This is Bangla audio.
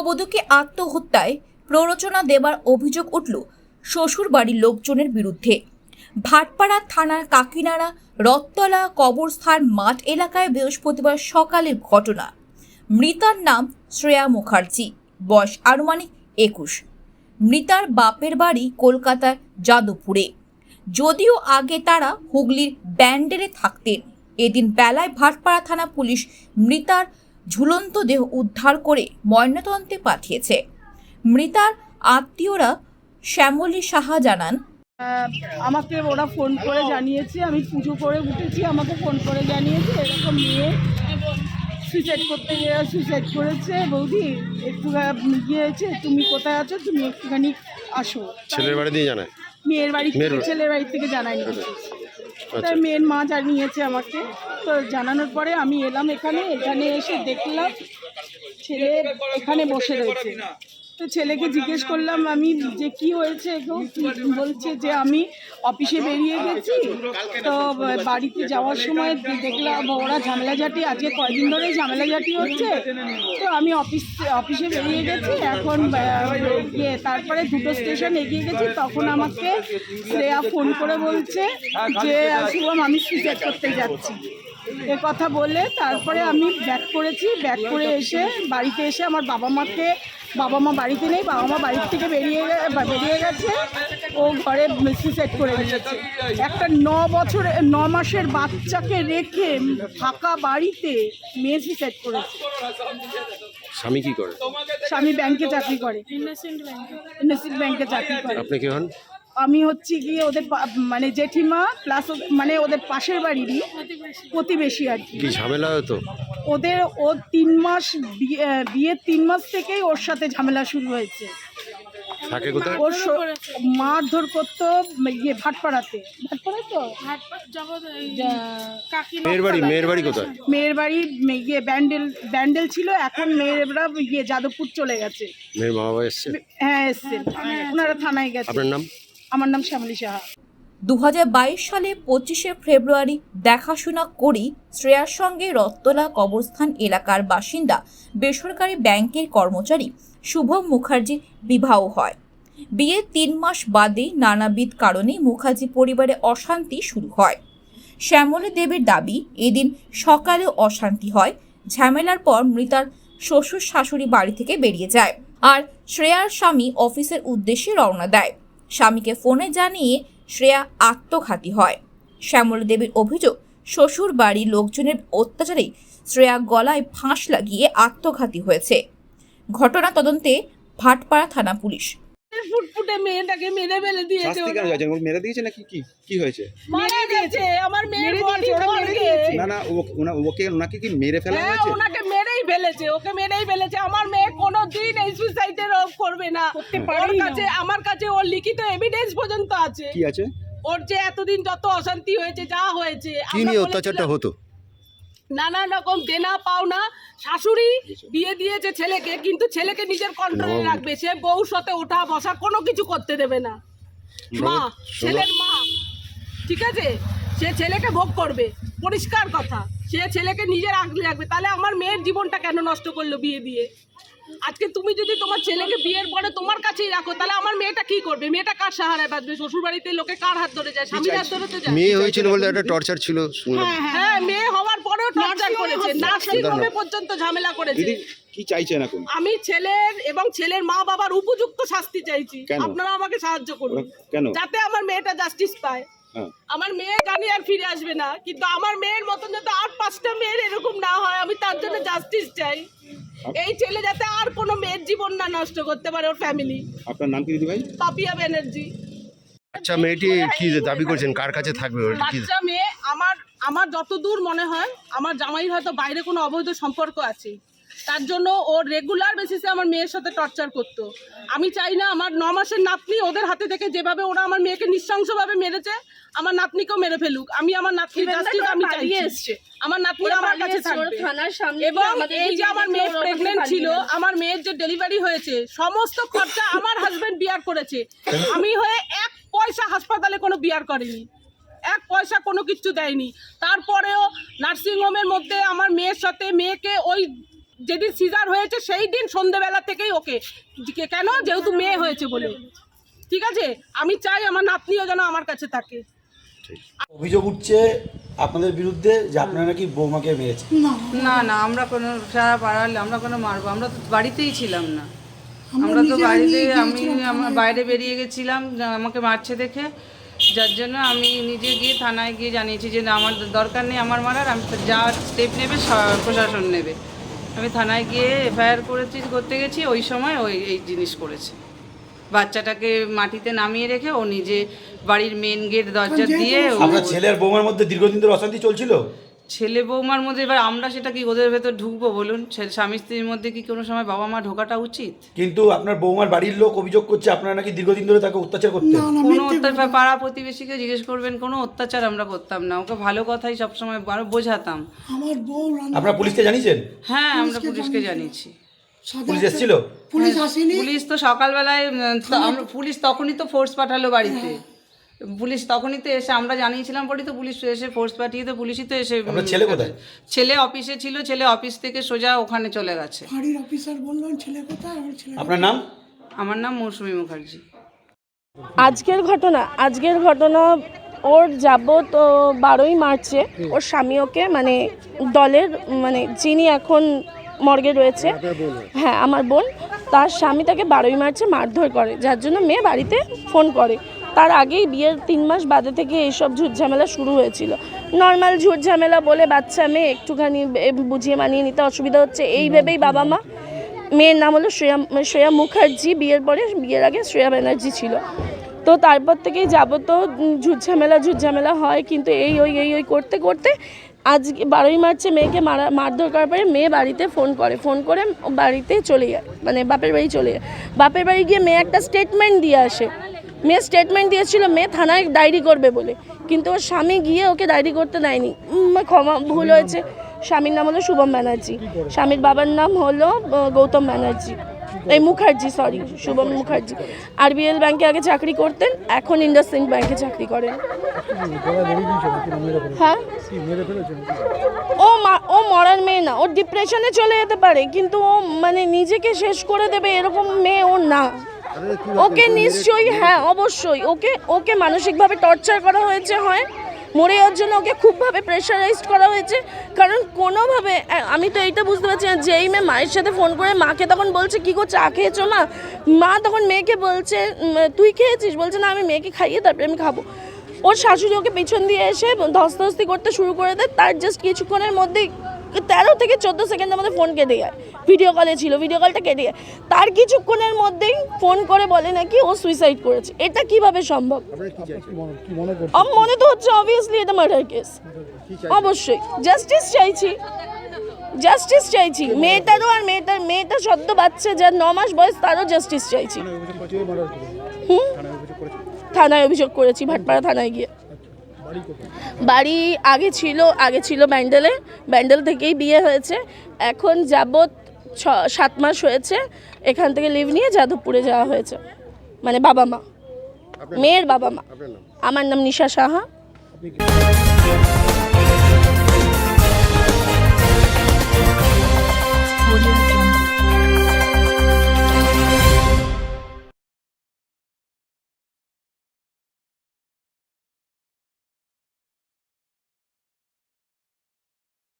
গৃহবধূকে আত্মহত্যায় প্ররোচনা দেবার অভিযোগ উঠল শ্বশুর বাড়ির লোকজনের বিরুদ্ধে। ভাটপাড়া থানার কাকিনাড়া, রত্তলা কবরস্থান মাঠ এলাকায় বৃহস্পতিবার সকালের ঘটনা। মৃতার নাম শ্রেয়া মুখার্জি, বয়স আনুমানিক একুশ। মৃতার বাপের বাড়ি কলকাতার যাদবপুরে। যদিও আগে তারা হুগলির ব্যান্ডেলে থাকতেন, এদিন বেলায় ভাটপাড়া থানা পুলিশ মৃতার ঝুলন্ত দেহ উদ্ধার করে ময়নাতন্ত্রে পাঠিয়েছে। মৃতার আত্মীয়রা শ্যামলী সাহা জানান আমাকে ওরা ফোন করে জানিয়েছে আমি পুজো করে উঠেছি আমাকে ফোন করে জানিয়েছে এরকম মেয়ে সুইসাইড করতে গিয়ে সুইসাইড করেছে। বৌদি একটু গিয়েছে তুমি কোথায় আছো? তুমি একটুখানি আসো। ছেলের বাড়ি দিয়ে জানায়? মেয়ের বাড়ি থেকে ছেলের বাড়ি থেকে জানায়নি আচ্ছা। তার মেয়ের মা জানিয়েছে আমাকে। তো জানানোর পরে আমি এলাম এখানে এখানে এসে দেখলাম ছেলে এখানে বসে রয়েছে। তো ছেলেকে জিজ্ঞেস করলাম, আমি যে কি হয়েছে গো? বলছে যে, আমি অফিসে বেরিয়ে গেছি। তো বাড়িতে যাওয়ার সময় দেখলাম ওরা ঝামেলাঝাটি, আজকে কয়দিন ধরে ঝামেলাঝাটি হচ্ছে। তো আমি অফিস, অফিসে বেরিয়ে গেছি। এখন ইয়ে তারপরে দুটো স্টেশন এগিয়ে গেছি। তখন আমাকে শ্রেয়া ফোন করে বলছে যে, শুভম, আমি সুইসাইড করতে যাচ্ছি। এ কথা বলে তারপরে আমি ব্যাক করেছি। ব্যাক করে এসে বাড়িতে এসে আমার বাবা মাকে বাবা মা বাড়িতে নেই বাবা মা বাড়ির থেকে বেরিয়ে বেরিয়ে গেছে ও ঘরে সুইসাইড করে দিয়েছে। একটা ন বছরে ন মাসের বাচ্চাকে রেখে ফাঁকা বাড়িতে মেয়ে সুইসাইড করেছে। স্বামী কি করে? স্বামী ব্যাংকে চাকরি করে। ইন্ডাসিন্ড ব্যাংকে চাকরি করে। আপনি কি হন? আমি হচ্ছি গিয়ে ওদের মানে জেঠিমা প্লাস মানে ওদের পাশের বাড়িরই প্রতিবেশী আর কি। কি ঝামেলা হতো ওদের ও তিন মাস বিয়ে- বিয়ের তিন মাস থেকেই ওর সাথে ঝামেলা শুরু হয়েছে। ওর মারধর করতো ইয়ে ভাটপাড়াতে। ভাটপাড়া তো মেয়ের বাড়ি মেয়ের বাড়ি কোথায়? মেয়ের বাড়ি ইয়ে ব্যান্ডেল ব্যান্ডেল ছিল এখন মেয়েরা ইয়ে যাদবপুর চলে গেছে। মেয়ের মা বাবা এসছে? হ্যাঁ এসছেন ওনারা থানায় গেছে আপনার নাম? আমার নাম শ্যামলী সাহা। দু হাজার বাইশ সালে পঁচিশে ফেব্রুয়ারি দেখাশোনা করেই শ্রেয়ার সঙ্গে রত্তলা কবরস্থান এলাকার বাসিন্দা, বেসরকারি ব্যাংকের কর্মচারী শুভম মুখার্জির বিবাহ হয়। বিয়ের তিন মাস বাদে নানাবিধ কারণে মুখার্জি পরিবারে অশান্তি শুরু হয়। শ্যামলী দেবের দাবি, এদিন সকালে অশান্তি হয়, ঝামেলার পর মৃতার শ্বশুর শাশুড়ি বাড়ি থেকে বেরিয়ে যায় আর শ্রেয়ার স্বামী অফিসের উদ্দেশ্যে রওনা দেয়। স্বামীকে ফোনে জানিয়ে শ্রেয়া আত্মঘাতী হয়। শ্যামল দেবীর অভিযোগ শ্বশুর বাড়ির লোকজনের অত্যাচারে শ্রেয়া গলায় ফাঁস লাগিয়ে আত্মঘাতী হয়েছে। ঘটনা তদন্তে ভাটপাড়া থানা পুলিশ। ফুটফুটে মেয়েটাকে মেরে ফেলে দিয়েছে শাস্তি কেন যাচ্ছে মেরে দিয়েছে নাকি কি? কি হয়েছে? মেরে দিয়েছে। আমার মেয়ের বডি দিয়েছে, ওরা মেরে দিয়েছে। না না ওকে ওনাকে কি মেরে ফেলা হয়েছে? ওনাকে ফেলেছে ওকে মেরেই ফেলেছে। আমার মেয়ে কোনো দিন এই সুইসাইডের করবে না। ওর কাছে আমার কাছে ওর লিখিত এভিডেন্স পর্যন্ত আছে। কি আছে? ওর যে এতদিন যত অশান্তি হয়েছে যা হয়েছে কি নিয়ে অত্যাচারটা হতো? নানান রকম দেনা পাওনা। শাশুড়ি বিয়ে দিয়েছে ছেলেকে কিন্তু ছেলেকে নিজের কন্ট্রোলে রাখবে। সে বউর সাথে ওঠা বসা কোনো কিছু করতে দেবে না। মা ছেলের মা ঠিক আছে? সে ছেলেকে ভোগ করবে। পরিষ্কার কথা। সে ছেলেকে নিজের আগলে রাখবে। তাহলে আমার মেয়ের জীবনটা কেন নষ্ট করল বিয়ে দিয়ে? আজকে তুমি যদি তোমার ছেলেকে বিয়ের পরে তোমার কাছেই রাখো তাহলে আমার মেয়েটা কি করবে? মেয়েটা কার সাহারায় বাঁচবে শ্বশুর বাড়িতে লোকে কার হাত ধরে যায়? স্বামীর হাত ধরে তো যায়। মেয়ে হয়েছিল বলতে একটা টর্চার ছিল শুনলাম হ্যাঁ মেয়ে হওয়ার পরেও টর্চার করেছে। নার্সিং হোমে পর্যন্ত ঝামেলা করেছে। কি চাইছেন এখন? আমি ছেলের এবং ছেলের মা বাবার উপযুক্ত শাস্তি চাইছি। আপনারা আমাকে সাহায্য করুন। কেন? যাতে আমার মেয়েটা জাস্টিস পায়। হ্যাঁ আমার মেয়ে জানি আর ফিরে আসবে না কিন্তু আমার মেয়ের মতন যাতে আর পাঁচটা মেয়ের এরকম না হয় আমি তার জন্য জাস্টিস চাই। এই ছেলে যাতে আর কোনো মেয়ের জীবন না নষ্ট করতে পারে ওর ফ্যামিলি আপনার নাম কি দিদি ভাই পাপিয়া ব্যানার্জি। আচ্ছা মেয়েটি কি দাবি করছেন? কার কাছে থাকবে বাচ্চা মেয়ে আমার আমার যতদূর মনে হয় আমার জামাইয়ের হয়তো বাইরে কোনো অবৈধ সম্পর্ক আছে। তার জন্য ও রেগুলার বেসিসে আমার মেয়ের সাথে টর্চার করতো। আমি চাই না আমার ন মাসের নাতনি ওদের হাতে থেকে যেভাবে ওরা আমার মেয়েকে নৃশংসভাবে মেরেছে আমার নাতনিকেও মেরে ফেলুক। আমি আমার নাতনির জাস্টিস আমি চাইছি। আমার নাতনি আমার কাছে থাকবে। এবং এই যে আমার মেয়ে প্রেগনেন্ট ছিল আমার মেয়ের যে ডেলিভারি হয়েছে সমস্ত খরচা আমার হাজবেন্ড বিয়ার করেছে। আমি হয়ে এক পয়সা হাসপাতালে কোনো বিয়ার করেনি। এক পয়সা কোনো কিছু দেয়নি। তারপরেও নার্সিংহোমের মধ্যে আমার মেয়ের সাথে মেয়েকে ওই যেদিন সিজার হয়েছে সেই দিন সন্ধেবেলা থেকেই ওকে কেন? যেহেতু মেয়ে হয়েছে বলে। ঠিক আছে? আমি চাই আমার নাতনিও যেন আমার কাছে থাকে। অভিযোগ উঠছে আপনাদের বিরুদ্ধে যে আপনারা নাকি বৌমাকে মেরেছে না। না আমরা কোনো সারা পাড়ালে আমরা কোনো মারবো আমরা তো বাড়িতেই ছিলাম না। আমরা তো বাড়িতে আমি আমার বাইরে বেরিয়ে গেছিলাম আমাকে মারছে দেখে। যার জন্য আমি নিজে গিয়ে থানায় গিয়ে জানিয়েছি যে না আমার দরকার নেই আমার মারার আমি যা স্টেপ নেবে প্রশাসন নেবে। আমি থানায় গিয়ে এফআইআর করেছি করতে গেছি ওই সময় ওই এই জিনিস করেছে। বাচ্চাটাকে মাটিতে নামিয়ে রেখে ও নিজে বাড়ির মেন গেট দরজা দিয়ে ছেলের আপনার ছেলের বৌমার মধ্যে দীর্ঘদিন ধরে অশান্তি চলছিল? ছেলে বৌমার মধ্যে এবার আমরা সেটা কি ওদের ভেতর ঢুকবো বলুন? স্বামী স্ত্রীর মধ্যে কি কোনো সময় বাবা মা ঢোকাটা উচিত? কিন্তু আপনার বৌমার বাড়ির লোক অভিযোগ করছে আপনারা নাকি দীর্ঘদিন ধরে তাকে অত্যাচার করতেন কোনো অত্যাচার পাড়া প্রতিবেশীকে জিজ্ঞেস করবেন কোনো অত্যাচার আমরা করতাম না। ওকে ভালো কথাই সবসময় আরও বোঝাতাম। আমার বউ আপনারা পুলিশকে জানিয়েছেন? হ্যাঁ আমরা পুলিশকে জানিয়েছি। পুলিশ এসেছিল? পুলিশ আসেনি? পুলিশ তো সকালবেলায় আমরা পুলিশ তখনই তো ফোর্স পাঠালো বাড়িতে। পুলিশ তখনই তো এসে আমরা জানিয়েছিলাম পরই তো পুলিশ এসে ফোর্স পাঠিয়ে তো পুলিশই তো এসে ছেলে কোথায়? ছেলে অফিসে ছিল ছেলে অফিস থেকে সোজা ওখানে চলে গেছে। ফাঁড়ির অফিসার বললেন ছেলে কোথায়? ছেলে আপনার নাম? আমার নাম মৌসুমী মুখার্জি। আজকের ঘটনা আজকের ঘটনা ওর যাব তো বারোই মার্চে ওর স্বামী ওকে মানে দলের মানে যিনি এখন মর্গে রয়েছে হ্যাঁ আমার বোন তার স্বামী তাকে বারোই মার্চে মারধর করে যার জন্য মেয়ে বাড়িতে ফোন করে। তার আগেই বিয়ের তিন মাস বাদে থেকে এইসব ঝামেলা শুরু হয়েছিল। নর্মাল ঝামেলা বলে বাচ্চা মেয়ে একটুখানি বুঝিয়ে মানিয়ে নিতে অসুবিধা হচ্ছে। এই ভেবেই বাবা মা, মেয়ের নাম হলো শ্রেয়া শ্রেয়া মুখার্জি। বিয়ের পরে, বিয়ের আগে শ্রেয়া ব্যানার্জি ছিল। তো তারপর থেকেই যাব তো ঝুটঝামেলা ঝুটঝামেলা হয়। কিন্তু এই, ওই এই, ওই করতে করতে আজ বারোই মার্চে মেয়েকে মারা, মারধর করার পরে মেয়ে বাড়িতে ফোন করে। ফোন করে বাড়িতে চলে যায় মানে বাপের বাড়ি চলে যায়। বাপের বাড়ি গিয়ে মেয়ে একটা স্টেটমেন্ট দিয়ে আসে। মেয়ে স্টেটমেন্ট দিয়েছিল, মেয়ে থানায় ডায়েরি করবে বলে। কিন্তু ওর স্বামী গিয়ে ওকে ডায়েরি করতে দেয়নি। ক্ষমা, ভুল হয়েছে। স্বামীর নাম হলো শুভম ব্যানার্জি। স্বামীর বাবার নাম হলো গৌতম ব্যানার্জি। এই মুখার্জি সরি শুভম মুখার্জি। আরবিএল ব্যাংকে আগে চাকরি করতেন, এখন ইন্ডাসইন্ড ব্যাংকে চাকরি করেন। হ্যাঁ? ও ও মরার মেয়ে না, ও ডিপ্রেশনে চলে যেতে পারে, কিন্তু ও মানে নিজেকে শেষ করে দেবে এরকম মেয়ে ও না। ওকে নিশ্চয়ই হ্যাঁ অবশ্যই, ওকে ওকে মানসিকভাবে টর্চার করা হয়েছে হয়। মরে যাওয়ার জন্য ওকে খুবভাবে প্রেশারাইজড করা হয়েছে। কারণ কোনোভাবে আমি তো এইটা বুঝতে পারছি না, যেই মেয়ে মায়ের সাথে ফোন করে, মাকে তখন বলছে, কী গো, চা খেয়েছো মা মা তখন মেয়েকে বলছে তুই খেয়েছিস? বলছে, না, আমি মেয়েকে খাইয়ে তারপরে আমি খাব। ওর শাশুড়ি ওকে পিছন দিয়ে এসে ধস্তাধস্তি করতে শুরু করে দেয়। তার জাস্ট কিছুক্ষণের মধ্যেই তেরো থেকে চোদ্দ সেকেন্ডের মধ্যে ফোন কেটে যায়। ভিডিও কলে ছিল ভিডিও কলটা কেটে যায় তার কিছুক্ষণের মধ্যেই ফোন করে বলে নাকি ও সুইসাইড করেছে। এটা কীভাবে সম্ভব? মনে তো হচ্ছে অবভিয়াসলি এটা মার্ডার কেস অবশ্যই। জাস্টিস চাইছি। জাস্টিস চাইছি। মেয়েটারও আর মেয়েটার মেয়েটা সদ্য বাচ্চা যার ন মাস বয়স তারও জাস্টিস চাইছি। হুম? থানায় অভিযোগ করেছি। ভাটপাড়া থানায় গিয়ে। বাড়ি আগে ছিল আগে ছিল ব্যান্ডেলে। ব্যান্ডেল থেকেই বিয়ে হয়েছে। এখন যাবৎ ছ সাত মাস হয়েছে এখান থেকে লিভ নিয়ে যাদবপুরে যাওয়া হয়েছে। মানে বাবা মা। মেয়ের বাবা মা। আমার নাম নিশা সাহা।